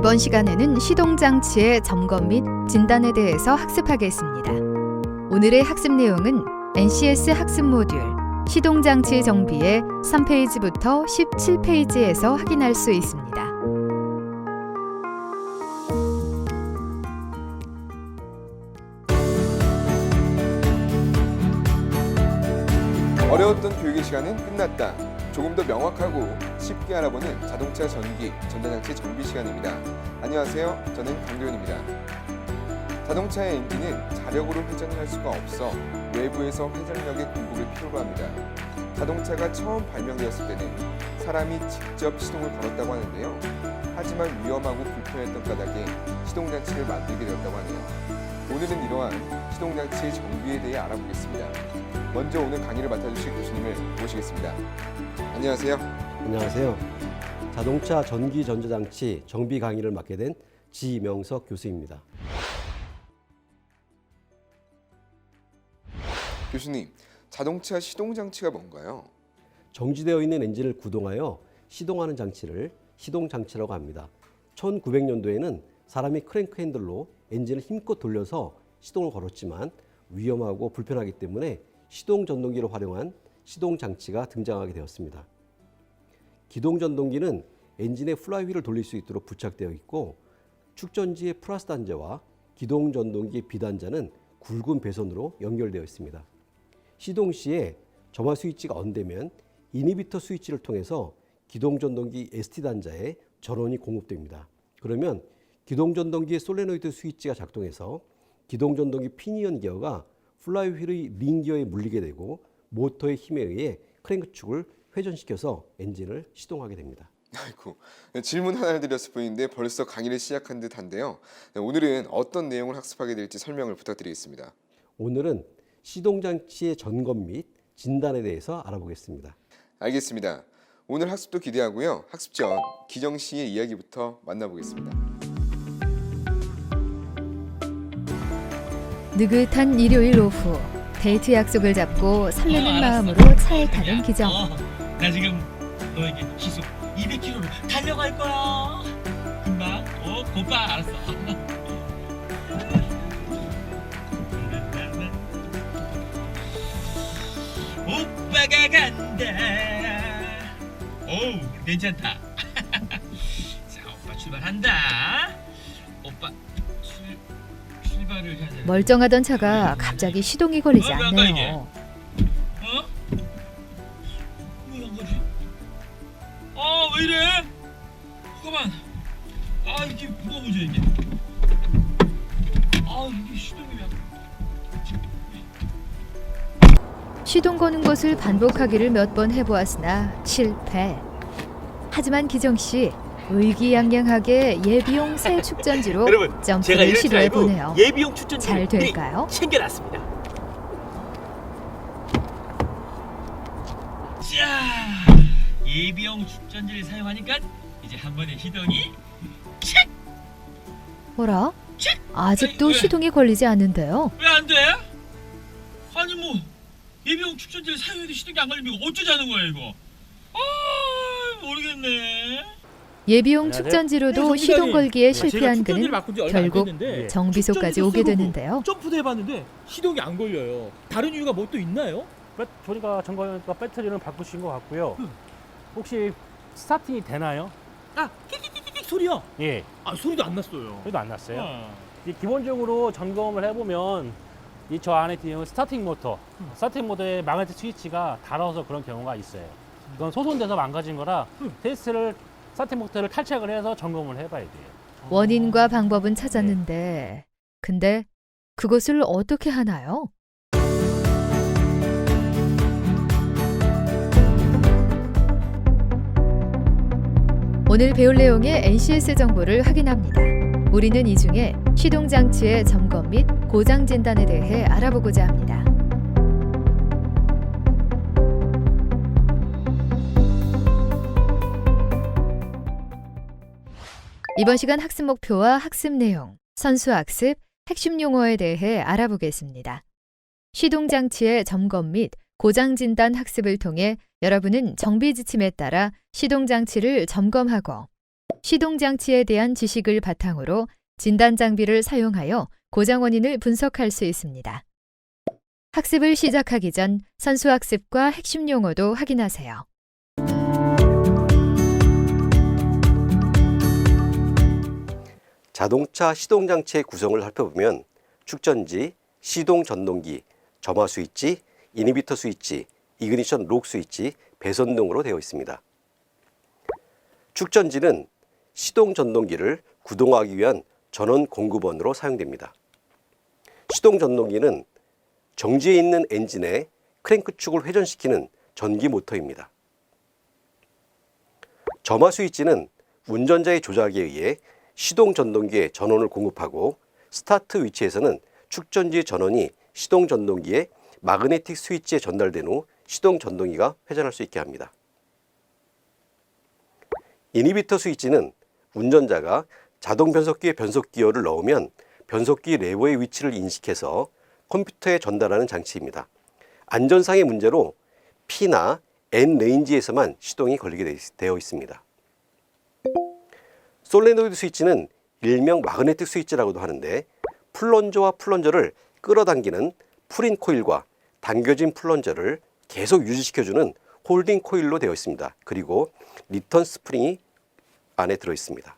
이번 시간에는 시동장치의 점검 및 진단에 대해서 학습하겠습니다. 오늘의 학습 내용은 NCS 학습 모듈 시동장치 정비의 3페이지부터 17페이지에서 확인할 수 있습니다. 어려웠던 교육의 시간은 끝났다. 조금 더 명확하고 쉽게 알아보는 자동차 전기, 전자장치 정비 시간입니다. 안녕하세요. 저는 강도현입니다. 자동차의 엔진은 자력으로 회전을 할 수가 없어 외부에서 회전력의 공급을 필요로 합니다. 자동차가 처음 발명되었을 때는 사람이 직접 시동을 걸었다고 하는데요. 하지만 위험하고 불편했던 까닭에 시동장치를 만들게 되었다고 하네요. 오늘은 이러한 시동장치의 정비에 대해 알아보겠습니다. 먼저 오늘 강의를 맡아주실 교수님을 모시겠습니다. 안녕하세요. 안녕하세요. 자동차 전기 전자장치 정비 강의를 맡게 된 지명석 교수입니다. 교수님, 자동차 시동 장치가 뭔가요? 정지되어 있는 엔진을 구동하여 시동하는 장치를 시동 장치라고 합니다. 1900년도에는 사람이 크랭크 핸들로 엔진을 힘껏 돌려서 시동을 걸었지만 위험하고 불편하기 때문에 시동 전동기를 활용한 시동 장치가 등장하게 되었습니다. 기동 전동기는 엔진의 플라이휠을 돌릴 수 있도록 부착되어 있고 축전지의 플러스 단자와 기동 전동기 비단자는 굵은 배선으로 연결되어 있습니다. 시동 시에 점화 스위치가 언되면 이니비터 스위치를 통해서 기동 전동기 ST 단자에 전원이 공급됩니다. 그러면 기동 전동기의 솔레노이드 스위치가 작동해서 기동 전동기 피니언 기어가 플라이휠의 링 기어에 물리게 되고 모터의 힘에 의해 크랭크 축을 회전시켜서 엔진을 시동하게 됩니다. 아이고, 네, 질문 하나를 드렸을 뿐인데 벌써 강의를 시작한 듯한데요. 네, 오늘은 어떤 내용을 학습하게 될지 설명을 부탁드리겠습니다. 오늘은 시동 장치의 점검 및 진단에 대해서 알아보겠습니다. 알겠습니다. 오늘 학습도 기대하고요. 학습 전 기정 씨의 이야기부터 만나보겠습니다. 느긋한 일요일 오후 데이트 약속을 잡고 설레는 마음으로 차에 타는 기정. 어, 나 지금 너에게 시속 200km로 달려갈 거야. 금방. 어, 곧봐 알았어. 오빠가 간다. 오, 괜찮다. 자, 오빠 출발한다. 멀쩡하던 차가 갑자기 시동이 걸리지? 않네요. 어? 왜안 가지? 아, 왜 이래? 잠깐만. 아, 이게 뭐가 문제야, 이게? 아, 이게 시동이 왜 안... 시동 거는 것을 반복하기를 몇 번 해보았으나 실패. 하지만 기정 씨 의기양양하게 예비용 새 축전지로 여러분, 제가 점프를 줄 시도해 알고 보네요. 예비용 추천 잘 될까요? 챙겨놨습니다. 자, 예비용 축전지를 사용하니까 이제 한 번에 시동이 책! 뭐라? 책! 아직도? 시동이 걸리지 않는데요. 왜 안 돼? 아니 뭐 예비용 축전지를 사용해도 시동이 안 걸리면 이거 어쩌자는 거야 이거? 아 모르겠네. 예비용. 축전지로도 네, 시동. 걸기에 제가 실패한 그는 결국 됐는데 정비소까지 오게 되는데요. 점프도 해봤는데 시동이 안 걸려요. 다른 이유가 뭐 또 있나요? 배- 저희가 점검하니까 배터리는 바꾸신 것 같고요. 음. 혹시 스타팅이 되나요? 아 끽끽끽끽 소리요. 예, 아 소리도 안 났어요. 그래도 안 났어요. 어. 이 기본적으로 점검을 해보면 이 저 안에 뒤에 스타팅 모터, 음. 스타팅 모터에 마그네틱 스위치가 닳아서 그런 경우가 있어요. 그건 소손돼서 망가진 거라 음. 테스트를 모터를 탈착을 해서 점검을 해봐야 돼요. 원인과 방법은 찾았는데 근데 그것을 어떻게 하나요? 오늘 배울 내용의 NCS 정보를 확인합니다. 우리는 이 중에 시동 장치의 점검 및 고장 진단에 대해 알아보고자 합니다. 이번 시간 학습 목표와 학습 내용, 선수 학습, 핵심 용어에 대해 알아보겠습니다. 시동 장치의 점검 및 고장 진단 학습을 통해 여러분은 정비 지침에 따라 시동 장치를 점검하고 시동 장치에 대한 지식을 바탕으로 진단 장비를 사용하여 고장 원인을 분석할 수 있습니다. 학습을 시작하기 전 선수 학습과 핵심 용어도 확인하세요. 자동차 시동 장치의 구성을 살펴보면 축전지, 시동 전동기, 점화 스위치, 이니비터 스위치, 이그니션 록 스위치, 배선 등으로 되어 있습니다. 축전지는 시동 전동기를 구동하기 위한 전원 공급원으로 사용됩니다. 시동 전동기는 정지해 있는 엔진의 크랭크축을 회전시키는 전기 모터입니다. 점화 스위치는 운전자의 조작에 의해 시동 전동기에 전원을 공급하고 스타트 위치에서는 축전지 전원이 시동 전동기에 마그네틱 스위치에 전달된 후 시동 전동기가 회전할 수 있게 합니다. 이니비터 스위치는 운전자가 자동 변속기에 변속 기어를 넣으면 변속기 레버의 위치를 인식해서 컴퓨터에 전달하는 장치입니다. 안전상의 문제로 P나 N 레인지에서만 시동이 걸리게 되어 있습니다. 솔레노이드 스위치는 일명 마그네틱 스위치라고도 하는데 플런저와 플런저를 끌어당기는 풀인 코일과 당겨진 플런저를 계속 유지시켜주는 홀딩 코일로 되어 있습니다. 그리고 리턴 스프링이 안에 들어 있습니다.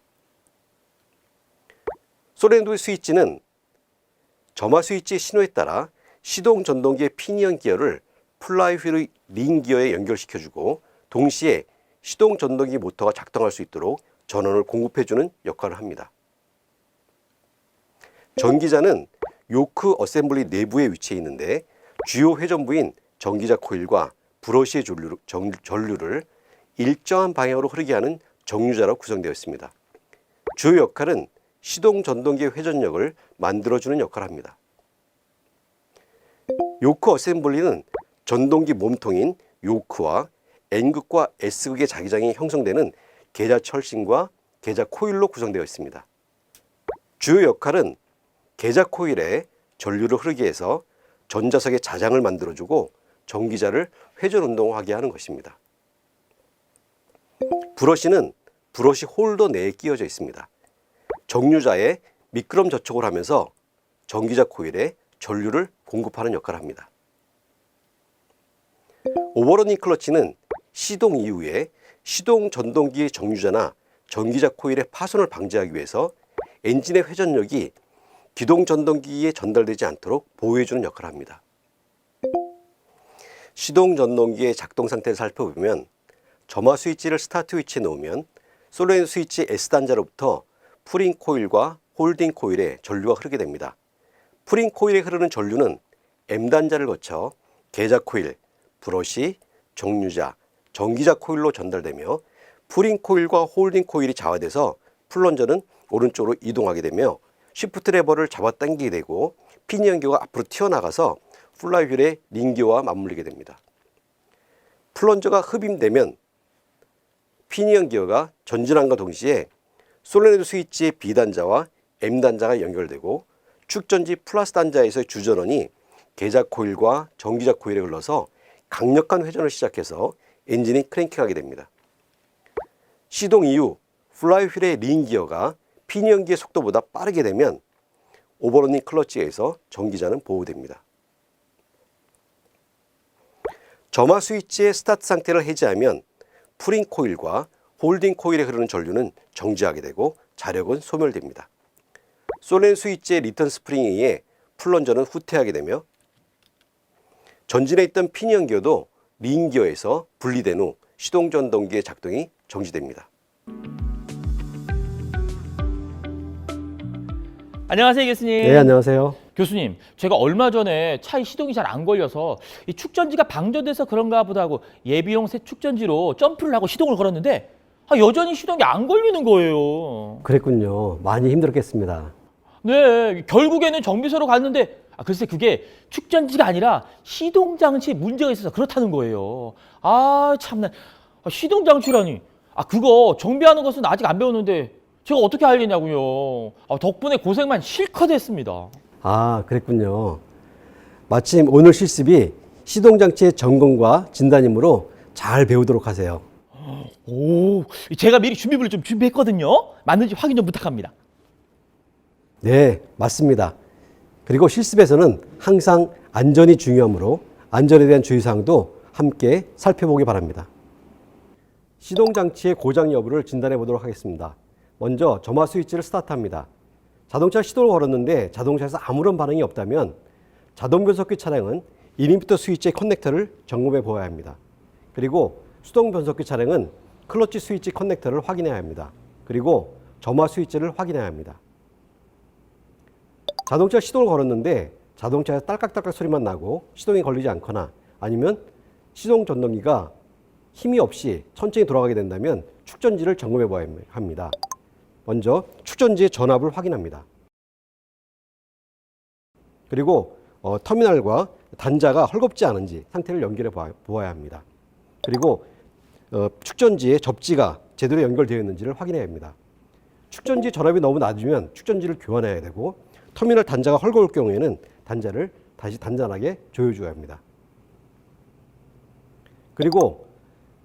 솔레노이드 스위치는 점화 스위치 신호에 따라 시동 전동기의 피니언 기어를 플라이휠의 링 기어에 연결시켜주고 동시에 시동 전동기 모터가 작동할 수 있도록 전원을 공급해주는 역할을 합니다. 전기자는 요크 어셈블리 내부에 위치해 있는데 주요 회전부인 전기자 코일과 브러쉬의 전류, 전- 전류를 일정한 방향으로 흐르게 하는 정류자로 구성되어 있습니다. 주요 역할은 시동 전동기의 회전력을 만들어주는 역할을 합니다. 요크 어셈블리는 전동기 몸통인 요크와 N극과 S극의 자기장이 형성되는 계자 철심과 계자 코일로 구성되어 있습니다. 주요 역할은 계자 코일에 전류를 흐르게 해서 전자석의 자장을 만들어주고 전기자를 회전 운동하게 하는 것입니다. 브러쉬는 브러쉬 홀더 내에 끼워져 있습니다. 정류자에 미끄럼 저촉을 하면서 전기자 코일에 전류를 공급하는 역할을 합니다. 오버러닝 클러치는 시동 이후에 시동 전동기의 정류자나 전기자 코일의 파손을 방지하기 위해서 엔진의 회전력이 기동 전동기에 전달되지 않도록 보호해주는 역할을 합니다. 시동 전동기의 작동 상태를 살펴보면 점화 스위치를 스타트 위치에 놓으면 솔레인 스위치 S단자로부터 프린 코일과 홀딩 코일에 전류가 흐르게 됩니다. 프린 코일에 흐르는 전류는 M단자를 거쳐 계자 코일, 브러쉬, 정류자, 전기자 코일로 전달되며 프린 코일과 홀딩 코일이 자화돼서 플런저는 오른쪽으로 이동하게 되며 시프트 레버를 잡아 당기게 되고 피니언기어가 앞으로 튀어나가서 플라이휠의 링기어와 맞물리게 됩니다. 플런저가 흡임되면 피니언 기어가 전진함과 동시에 솔레노이드 스위치의 B단자와 M단자가 연결되고 축전지 플러스 단자에서의 주전원이 계자 코일과 전기자 코일에 흘러서 강력한 회전을 시작해서 엔진이 크랭킹하게 됩니다. 시동 이후 플라이휠의 링 기어가 피니언 기의 속도보다 빠르게 되면 오버러닝 클러치에서 전기자는 보호됩니다. 점화 스위치의 스타트 상태를 해제하면 프린 코일과 홀딩 코일에 흐르는 전류는 정지하게 되고 자력은 소멸됩니다. 솔렌 스위치의 리턴 스프링에 의해 플런저는 후퇴하게 되며 전진해 있던 피니언 기어도 링 기어에서 분리된 후 시동 전동기의 작동이 정지됩니다. 안녕하세요, 교수님. 네, 안녕하세요. 교수님, 제가 얼마 전에 차에 시동이 잘 안 걸려서 이 축전지가 방전돼서 그런가 보다 하고 예비용 새 축전지로 점프를 하고 시동을 걸었는데 아, 여전히 시동이 안 걸리는 거예요. 그랬군요. 많이 힘들었겠습니다. 네, 결국에는 정비소로 갔는데 아, 글쎄 그게 축전지가 아니라 시동 장치에 문제가 있어서 그렇다는 거예요. 아, 참나. 아, 시동 장치라니. 아, 그거 정비하는 것은 아직 안 배웠는데 제가 어떻게 알겠냐고요. 아, 덕분에 고생만 실컷 했습니다. 아, 그랬군요. 마침 오늘 실습이 시동장치의 점검과 진단이므로 잘 배우도록 하세요. 오, 제가 미리 준비물을 좀 준비했거든요. 맞는지 확인 좀 부탁합니다. 네, 맞습니다. 그리고 실습에서는 항상 안전이 중요하므로 안전에 대한 주의사항도 함께 살펴보기 바랍니다. 시동 장치의 고장 여부를 진단해 보도록 하겠습니다. 먼저 점화 스위치를 스타트합니다. 자동차 시동을 걸었는데 자동차에서 아무런 반응이 없다면 자동 변속기 차량은 1인부터 스위치의 커넥터를 점검해 보아야 합니다. 그리고 수동 변속기 차량은 클러치 스위치 커넥터를 확인해야 합니다. 그리고 점화 스위치를 확인해야 합니다. 자동차 시동을 걸었는데 자동차에서 딸깍딸깍 소리만 나고 시동이 걸리지 않거나 아니면 시동 전동기가 힘이 없이 천천히 돌아가게 된다면 축전지를 점검해 봐야 합니다. 먼저 축전지의 전압을 확인합니다. 그리고 어, 터미널과 단자가 헐겁지 않은지 상태를 연결해 봐- 보아야 합니다. 그리고 어, 축전지의 접지가 제대로 연결되어 있는지를 확인해야 합니다. 축전지 전압이 너무 낮으면 축전지를 교환해야 되고 터미널 단자가 헐거울 경우에는 단자를 다시 단단하게 조여줘야 합니다. 그리고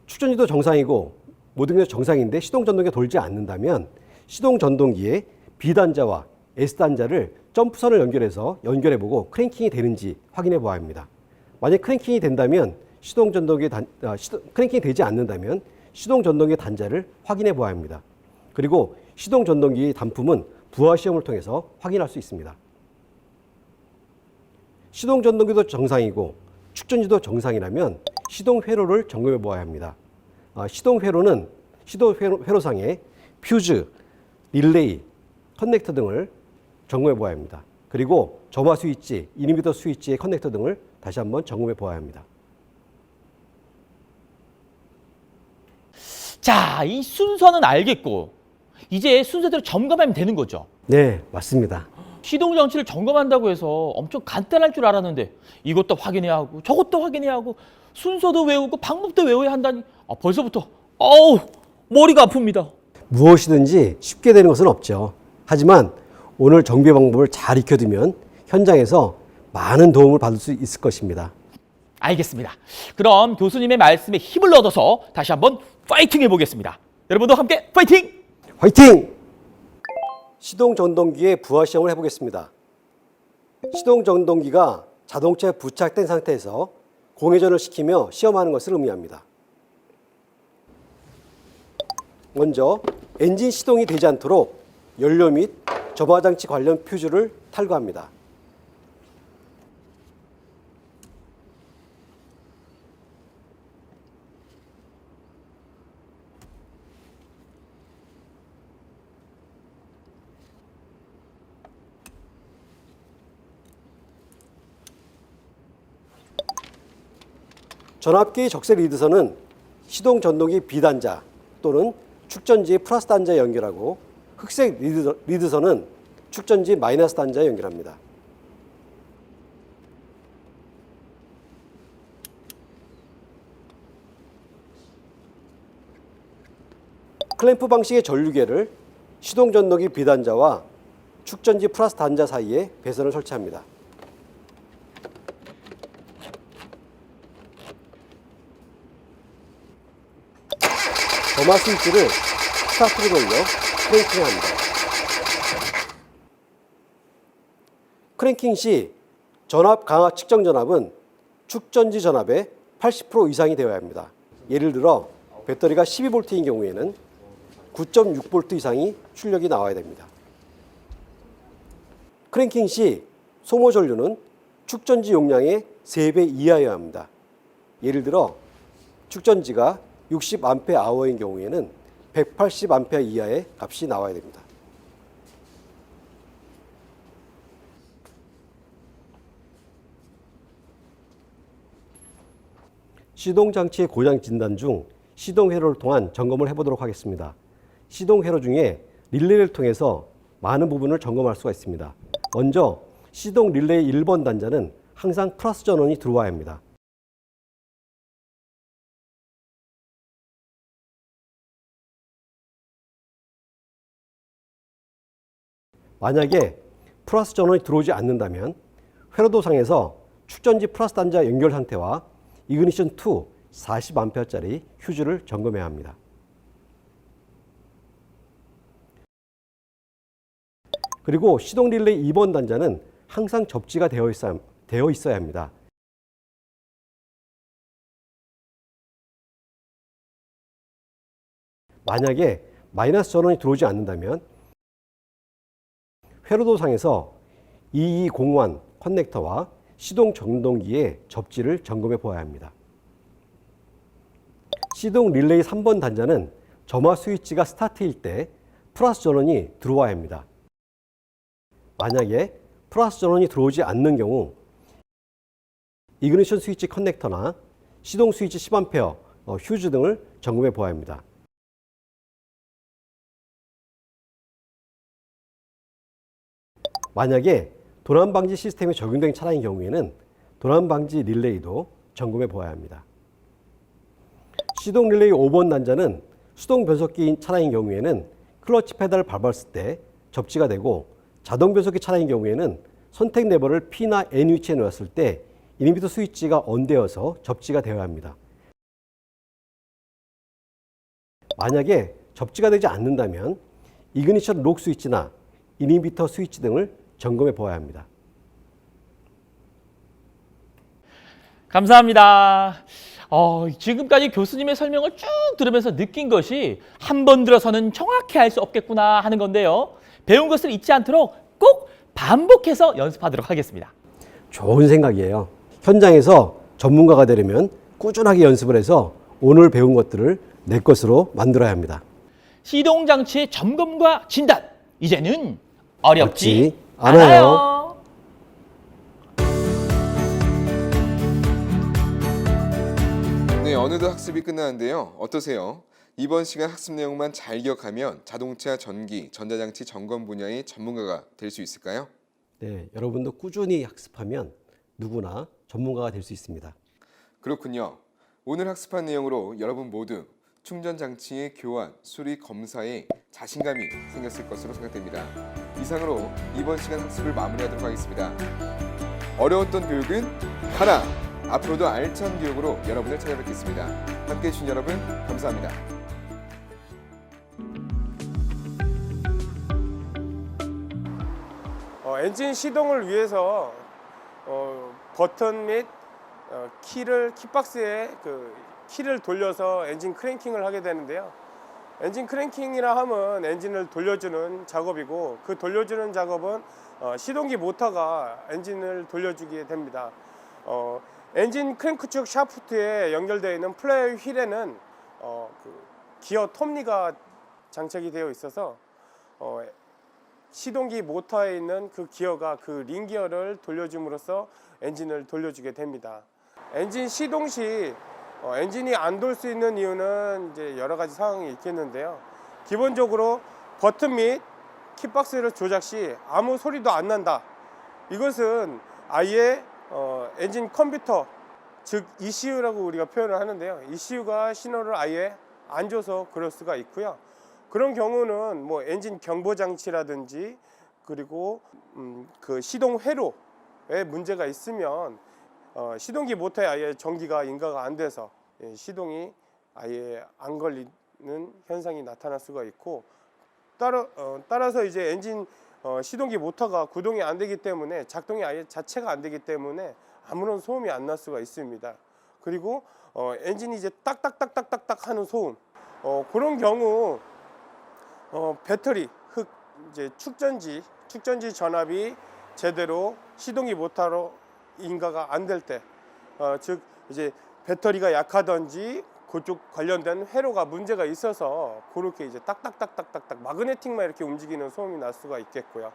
축전지도 정상이고 모든 게 정상인데 시동 전동기가 돌지 않는다면 시동 전동기의 B 단자와 S 단자를 점프선을 연결해서 연결해 보고 크랭킹이 되는지 확인해 보아야 합니다. 만약 크랭킹이 된다면 시동 전동기 단 아, 시동, 크랭킹이 되지 않는다면 시동 전동기 단자를 확인해 보아야 합니다. 그리고 시동 전동기의 단품은 부하 시험을 통해서 확인할 수 있습니다. 시동 전동기도 정상이고 축전지도 정상이라면 시동 회로를 점검해 보아야 합니다. 아, 시동 회로는 시동 회로, 회로 상에 퓨즈, 릴레이, 커넥터 등을 점검해 보아야 합니다. 그리고 점화 스위치, 1인비터 스위치의 커넥터 등을 다시 한번 점검해 보아야 합니다. 자, 이 순서는 알겠고 이제 순서대로 점검하면 되는 거죠. 네, 맞습니다. 시동 장치를 점검한다고 해서 엄청 간단할 줄 알았는데 이것도 확인해야 하고 저것도 확인해야 하고 순서도 외우고 방법도 외워야 한다니 아, 벌써부터 어우 머리가 아픕니다. 무엇이든지 쉽게 되는 것은 없죠. 하지만 오늘 정비 방법을 잘 익혀두면 현장에서 많은 도움을 받을 수 있을 것입니다. 알겠습니다. 그럼 교수님의 말씀에 힘을 얻어서 다시 한번 파이팅 해보겠습니다. 여러분도 함께 파이팅! 화이팅! 시동 전동기의 부하 시험을 해보겠습니다. 시동 전동기가 자동차에 부착된 상태에서 공회전을 시키며 시험하는 것을 의미합니다. 먼저 엔진 시동이 되지 않도록 연료 및 점화 장치 관련 퓨즈를 탈거합니다. 전압기 적색 리드선은 시동 전동기 비단자 또는 축전지 플러스 단자에 연결하고 흑색 리드, 리드 선은 축전지 마이너스 단자에 연결합니다. 클램프 방식의 전류계를 시동 전동기 비단자와 축전지 플러스 단자 사이에 배선을 설치합니다. 점화 스위치를 스타트로 돌려 크랭킹 합니다. 크랭킹 시 전압 강화 측정 전압은 축전지 전압의 80% 이상이 되어야 합니다. 예를 들어 배터리가 12V인 경우에는 9.6V 이상이 출력이 나와야 됩니다. 크랭킹 시 소모 전류는 축전지 용량의 3배 이하여야 합니다. 예를 들어 축전지가 60A/h인 경우에는 180A 이하의 값이 나와야 됩니다. 시동 장치의 고장 진단 중 시동 회로를 통한 점검을 해보도록 하겠습니다. 시동 회로 중에 릴레이를 통해서 많은 부분을 점검할 수가 있습니다. 먼저 시동 릴레이 1번 단자는 항상 플러스 전원이 들어와야 합니다. 만약에 플러스 전원이 들어오지 않는다면 회로도상에서 축전지 플러스 단자 연결 상태와 이그니션 2 40A짜리 휴즈를 점검해야 합니다. 그리고 시동 릴레이 2번 단자는 항상 접지가 되어 있어야, 되어 있어야 합니다. 만약에 마이너스 전원이 들어오지 않는다면 회로도상에서 2201 커넥터와 시동 정동기의 접지를 점검해 보아야 합니다. 시동 릴레이 3번 단자는 점화 스위치가 스타트일 때 플러스 전원이 들어와야 합니다. 만약에 플러스 전원이 들어오지 않는 경우 이그니션 스위치 커넥터나 시동 스위치 10A 어, 휴즈 등을 점검해 보아야 합니다. 만약에 도난 방지 시스템이 적용된 차량의 경우에는 도난 방지 릴레이도 점검해 보아야 합니다. 시동 릴레이 5번 단자는 수동 변속기인 차량의 경우에는 클러치 페달을 밟았을 때 접지가 되고 자동 변속기 차량의 경우에는 선택 레버를 P나 N 위치에 놓았을 때 이니비터 스위치가 언되어서 접지가 되어야 합니다. 만약에 접지가 되지 않는다면 이그니션 록 스위치나 이니비터 스위치 등을 점검해 보아야 합니다. 감사합니다. 어, 지금까지 교수님의 설명을 쭉 들으면서 느낀 것이 한 번 들어서는 정확히 알 수 없겠구나 하는 건데요. 배운 것을 잊지 않도록 꼭 반복해서 연습하도록 하겠습니다. 좋은 생각이에요. 현장에서 전문가가 되려면 꾸준하게 연습을 해서 오늘 배운 것들을 내 것으로 만들어야 합니다. 시동 장치의 점검과 진단 이제는 어렵지 어렵지 않아요. 않아요. 네, 어느덧 학습이 끝나는데요. 어떠세요? 이번 시간 학습 내용만 잘 기억하면 자동차 전기, 전자장치 점검 분야의 전문가가 될 수 있을까요? 네, 여러분도 꾸준히 학습하면 누구나 전문가가 될 수 있습니다. 그렇군요. 오늘 학습한 내용으로 여러분 모두 충전 장치의 교환, 수리 검사에 자신감이 생겼을 것으로 생각됩니다. 이상으로 이번 시간 학습을 마무리하도록 하겠습니다. 어려웠던 교육은 하나. 앞으로도 알찬 교육으로 여러분을 찾아뵙겠습니다. 함께 해 주신 여러분 감사합니다. 어, 시동을 위해서 어, 버튼 및 어, 키를 키박스에 그 키를 돌려서 엔진 크랭킹을 하게 되는데요. 엔진 크랭킹이라 하면 엔진을 돌려주는 작업이고 그 돌려주는 작업은 어, 시동기 모터가 엔진을 돌려주게 됩니다. 어, 엔진 크랭크 쪽 샤프트에 연결되어 있는 플레이 휠에는 어, 그 기어 톱니가 장착이 되어 있어서 어, 시동기 모터에 있는 그 기어가 그 링 기어를 돌려줌으로써 엔진을 돌려주게 됩니다. 엔진 시동 시 어, 엔진이 안 돌 수 있는 이유는 이제 여러 가지 상황이 있겠는데요. 기본적으로 버튼 및 킥박스를 조작 시 아무 소리도 안 난다. 이것은 아예 어, 엔진 컴퓨터 즉 ECU라고 우리가 표현을 하는데요. ECU가 신호를 아예 안 줘서 그럴 수가 있고요. 그런 경우는 뭐 엔진 경보 장치라든지 그리고 음, 그 시동 회로에 문제가 있으면 어, 시동기 모터에 아예 전기가 인가가 안 돼서 예, 시동이 아예 안 걸리는 현상이 나타날 수가 있고 따라 어, 따라서 이제 엔진 어, 시동기 모터가 구동이 안 되기 때문에 작동이 아예 자체가 안 되기 때문에 아무런 소음이 안 날 수가 있습니다. 그리고 어, 엔진이 이제 딱딱딱딱딱딱 하는 소음 어, 그런 경우 어, 배터리 흑 이제 축전지 축전지 전압이 제대로 시동기 모터로 인가가 안 될 때, 어, 즉 이제 배터리가 약하든지 그쪽 관련된 회로가 문제가 있어서 그렇게 이제 딱딱딱딱딱딱 마그네틱만 이렇게 움직이는 소음이 날 수가 있겠고요.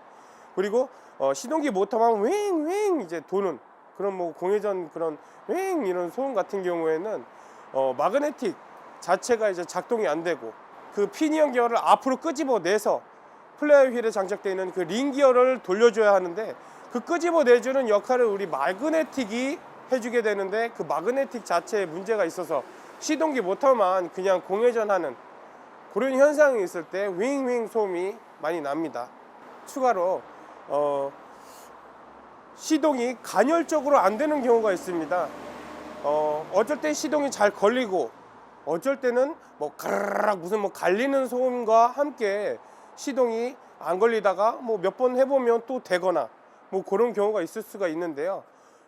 그리고 어, 시동기 모터만 웽웽 이제 도는 그런 뭐 공회전 그런 웽 이런 소음 같은 경우에는 어, 마그네틱 자체가 이제 작동이 안 되고 그 피니언 기어를 앞으로 끄집어내서 플레이 휠에 장착되어 있는 그 링 기어를 돌려줘야 하는데 그 끄집어내주는 역할을 우리 마그네틱이 해주게 되는데 그 마그네틱 자체에 문제가 있어서 시동기 모터만 그냥 공회전하는 그런 현상이 있을 때 윙윙 소음이 많이 납니다. 추가로 어, 시동이 간헐적으로 안 되는 경우가 있습니다. 어, 어쩔 땐 시동이 잘 걸리고 어쩔 때는 뭐 가르락 무슨 뭐 갈리는 소음과 함께 시동이 안 걸리다가 뭐 몇 번 해보면 또 되거나 뭐 그런 경우가 있을 수가 있는데요.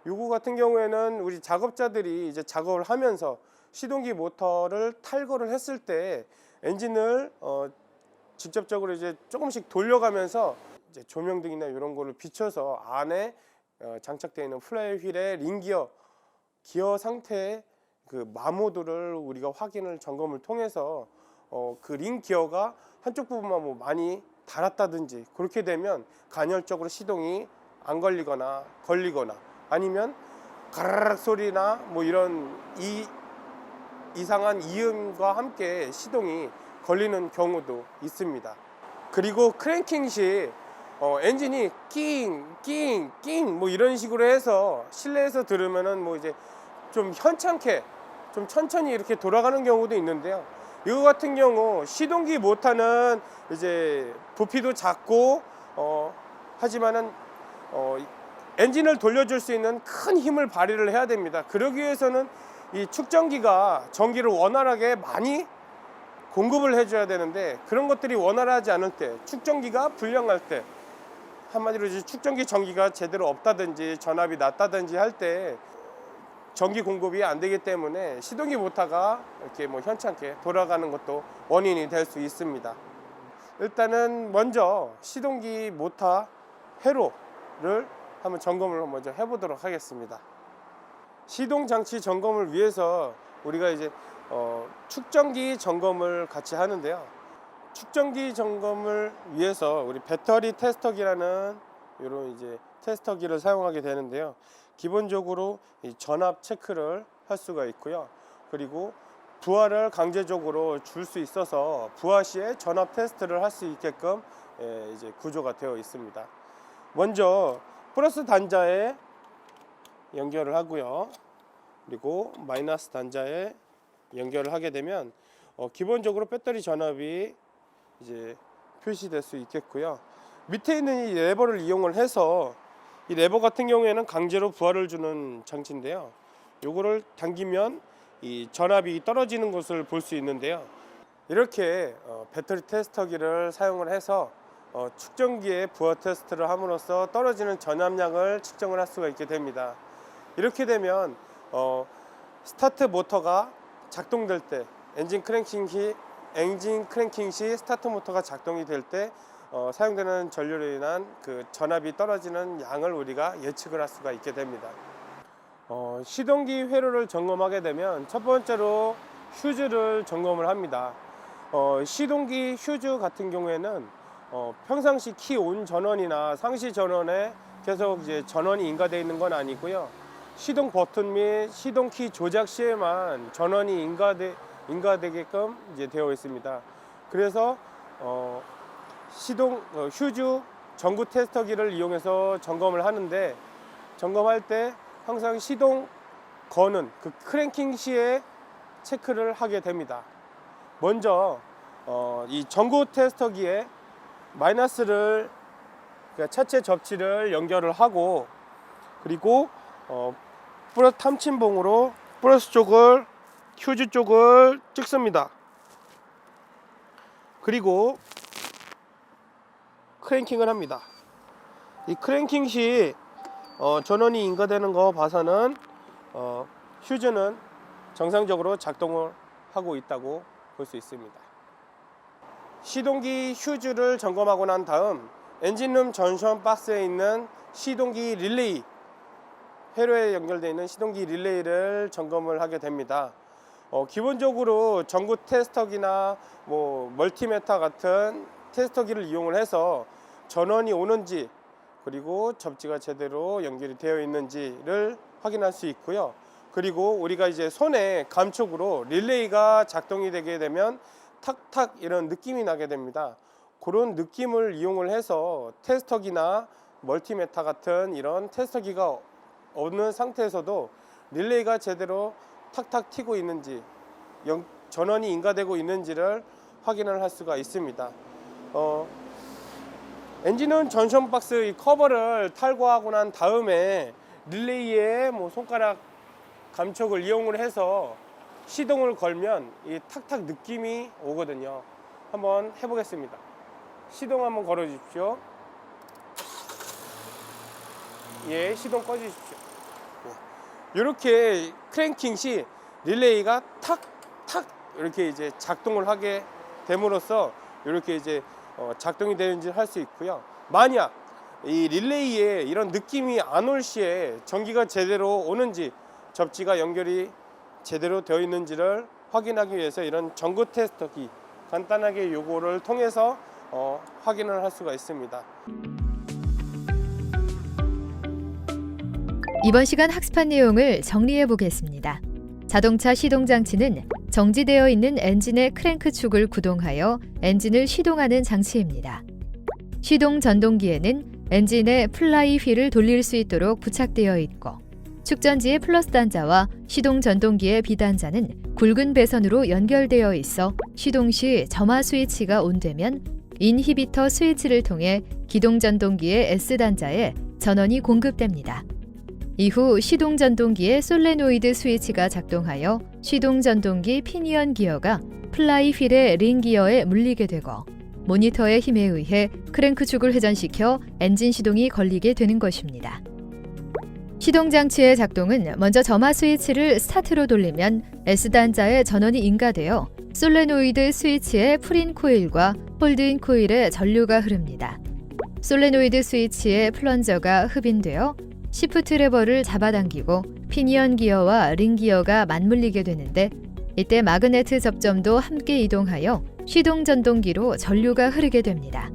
요거 같은 경우에는 우리 작업자들이 이제 작업을 하면서 시동기 모터를 탈거를 했을 때 엔진을 어, 직접적으로 이제 조금씩 돌려가면서 이제 조명등이나 이런 거를 비춰서 안에 어, 장착되어 있는 플라이 휠의 링기어 기어 상태의 그 마모도를 우리가 확인을 점검을 통해서 어, 그 링 기어가 한쪽 부분만 뭐 많이 닳았다든지 그렇게 되면 간헐적으로 시동이 안 걸리거나 걸리거나 아니면 가르륵 소리나 뭐 이런 이 이상한 이음과 함께 시동이 걸리는 경우도 있습니다. 그리고 크랭킹 시 어, 엔진이 낑, 낑, 낑 뭐 이런 식으로 해서 실내에서 들으면은 뭐 이제 좀 현찮게 좀 천천히 이렇게 돌아가는 경우도 있는데요. 이거 같은 경우 시동기 모터는 이제 부피도 작고 어, 하지만은 어, 엔진을 돌려줄 수 있는 큰 힘을 발휘를 해야 됩니다. 그러기 위해서는 이 축전기가 전기를 원활하게 많이 공급을 해줘야 되는데 그런 것들이 원활하지 않을 때 축전기가 불량할 때 한마디로 이제 축전기 전기가 제대로 없다든지 전압이 낮다든지 할 때 전기 공급이 안 되기 때문에 시동기 모터가 이렇게 뭐 현찮게 돌아가는 것도 원인이 될 수 있습니다. 일단은 먼저 시동기 모터 회로 를 한번 점검을 먼저 해보도록 하겠습니다. 시동 장치 점검을 위해서 우리가 이제 어, 축전기 점검을 같이 하는데요. 축전기 점검을 위해서 우리 배터리 테스터기라는 이런 이제 테스터기를 사용하게 되는데요. 기본적으로 이 전압 체크를 할 수가 있고요. 그리고 부하를 강제적으로 줄 수 있어서 부하 시에 전압 테스트를 할 수 있게끔 예, 이제 구조가 되어 있습니다. 먼저 플러스 단자에 연결을 하고요. 그리고 마이너스 단자에 연결을 하게 되면 어, 기본적으로 배터리 전압이 이제 표시될 수 있겠고요. 밑에 있는 이 레버를 이용을 해서 이 레버 같은 경우에는 강제로 부하를 주는 장치인데요. 요거를 당기면 이 전압이 떨어지는 것을 볼 수 있는데요. 이렇게 어, 배터리 테스터기를 사용을 해서 어, 측정기에 부하 테스트를 함으로써 떨어지는 전압량을 측정을 할 수가 있게 됩니다. 이렇게 되면 어, 스타트 모터가 작동될 때 엔진 크랭킹 시 엔진 크랭킹 시 스타트 모터가 작동이 될때 어, 사용되는 전류로 인한 그 전압이 떨어지는 양을 우리가 예측을 할 수가 있게 됩니다. 어, 시동기 회로를 점검하게 되면 첫 번째로 휴즈를 점검을 합니다. 어, 시동기 휴즈 같은 경우에는 어, 평상시 키 온 전원이나 상시 전원에 계속 이제 전원이 인가되어 있는 건 아니고요. 시동 버튼 및 시동 키 조작 시에만 전원이 인가되, 인가되게끔 이제 되어 있습니다. 그래서 어, 시동 어, 휴즈 전구 테스터기를 이용해서 점검을 하는데 점검할 때 항상 시동 거는 그 크랭킹 시에 체크를 하게 됩니다. 먼저 어, 이 전구 테스터기에 마이너스를 그러니까 차체 접지를 연결을 하고 그리고 어, 플러스 탐침봉으로 플러스 쪽을 휴즈 쪽을 찍습니다. 그리고 크랭킹을 합니다. 이 크랭킹 시 어, 전원이 인가되는 거 봐서는 어, 휴즈는 정상적으로 작동을 하고 있다고 볼 수 있습니다. 시동기 휴즈를 점검하고 난 다음 엔진룸 전션 박스에 있는 시동기 릴레이 회로에 연결되어 있는 시동기 릴레이를 점검을 하게 됩니다. 어, 기본적으로 전구 테스터기나 뭐 멀티메타 같은 테스터기를 이용을 해서 전원이 오는지 그리고 접지가 제대로 연결이 되어 있는지를 확인할 수 있고요. 그리고 우리가 이제 손에 감촉으로 릴레이가 작동이 되게 되면 탁탁 이런 느낌이 나게 됩니다. 그런 느낌을 이용을 해서 테스터기나 멀티메타 같은 이런 테스터기가 없는 상태에서도 릴레이가 제대로 탁탁 튀고 있는지 영- 전원이 인가되고 있는지를 확인을 할 수가 있습니다. 어, 엔진은 전션 박스 이 커버를 탈거하고 난 다음에 릴레이에 뭐 손가락 감촉을 이용을 해서 시동을 걸면 이 탁탁 느낌이 오거든요. 한번 해보겠습니다. 시동 한번 걸어 주십시오. 예, 시동 꺼 주십시오. 이렇게 크랭킹 시 릴레이가 탁탁 이렇게 이제 작동을 하게 됨으로써 이렇게 이제 어, 작동이 되는지 할 수 있고요. 만약 이 릴레이에 이런 느낌이 안 올 시에 전기가 제대로 오는지 접지가 연결이 제대로 되어 있는지를 확인하기 위해서 이런 전구 테스터기 간단하게 요거를 통해서 어, 확인을 할 수가 있습니다. 이번 시간 학습한 내용을 정리해 보겠습니다. 자동차 시동 장치는 정지되어 있는 엔진의 크랭크 축을 구동하여 엔진을 시동하는 장치입니다. 시동 전동기에는 엔진의 플라이 휠을 돌릴 수 있도록 부착되어 있고 축전지의 플러스 단자와 시동 전동기의 비단자는 굵은 배선으로 연결되어 있어 시동 시 점화 스위치가 온되면 인히비터 스위치를 통해 기동 전동기의 S 단자에 전원이 공급됩니다. 이후 시동 전동기의 솔레노이드 스위치가 작동하여 시동 전동기 피니언 기어가 플라이 휠의 링 기어에 물리게 되고 모니터의 힘에 의해 크랭크축을 회전시켜 엔진 시동이 걸리게 되는 것입니다. 시동 장치의 작동은 먼저 점화 스위치를 스타트로 돌리면 S단자의 전원이 인가되어 솔레노이드 스위치의 풀인 코일과 홀드인 코일에 전류가 흐릅니다. 솔레노이드 스위치의 플런저가 흡인되어 시프트 레버를 잡아당기고 피니언 기어와 링 기어가 맞물리게 되는데 이때 마그네트 접점도 함께 이동하여 시동 전동기로 전류가 흐르게 됩니다.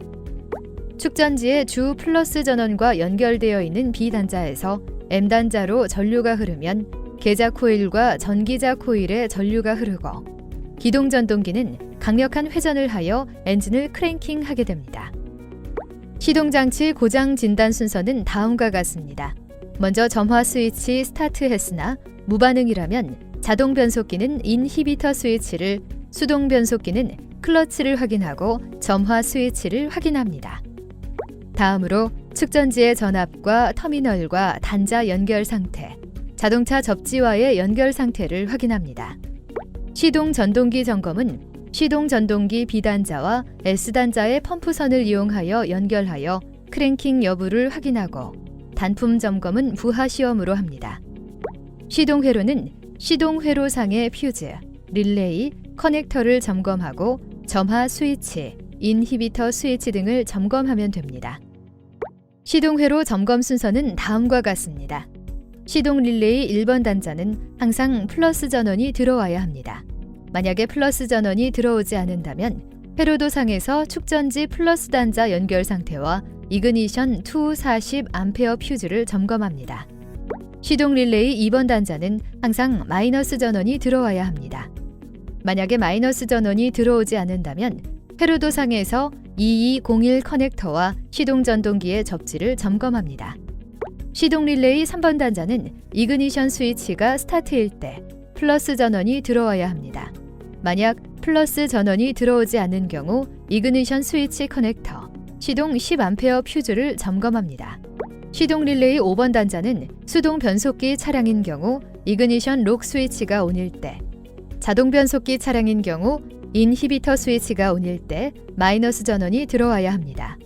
축전지의 주 플러스 전원과 연결되어 있는 B단자에서 M단자로 전류가 흐르면 계자 코일과 전기자 코일에 전류가 흐르고 기동 전동기는 강력한 회전을 하여 엔진을 크랭킹 하게 됩니다. 시동 장치 고장 진단 순서는 다음과 같습니다. 먼저 점화 스위치 스타트했으나 무반응이라면 자동 변속기는 인히비터 스위치를 수동 변속기는 클러치를 확인하고 점화 스위치를 확인합니다. 다음으로 측전지의 전압과 터미널과 단자 연결 상태, 자동차 접지와의 연결 상태를 확인합니다. 시동 전동기 점검은 시동 전동기 B단자와 S단자의 펌프선을 이용하여 연결하여 크랭킹 여부를 확인하고 단품 점검은 부하 시험으로 합니다. 시동 회로는 시동 회로상의 퓨즈, 릴레이, 커넥터를 점검하고 점화 스위치, 인히비터 스위치 등을 점검하면 됩니다. 시동 회로 점검 순서는 다음과 같습니다. 시동 릴레이 1번 단자는 항상 플러스 전원이 들어와야 합니다. 만약에 플러스 전원이 들어오지 않는다면 회로도상에서 축전지 플러스 단자 연결 상태와 이그니션 240 암페어 퓨즈를 점검합니다. 시동 릴레이 2번 단자는 항상 마이너스 전원이 들어와야 합니다. 만약에 마이너스 전원이 들어오지 않는다면 회로도상에서 2201 커넥터와 시동 전동기의 접지를 점검합니다. 시동 릴레이 3번 단자는 이그니션 스위치가 스타트일 때 플러스 전원이 들어와야 합니다. 만약 플러스 전원이 들어오지 않는 경우 이그니션 스위치 커넥터, 시동 10A 퓨즈를 점검합니다. 시동 릴레이 5번 단자는 수동 변속기 차량인 경우 이그니션 록 스위치가 온일 때, 자동 변속기 차량인 경우 인히비터 스위치가 온일 때 마이너스 전원이 들어와야 합니다.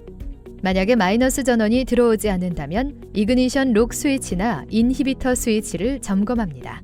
만약에 마이너스 전원이 들어오지 않는다면 이그니션 록 스위치나 인히비터 스위치를 점검합니다.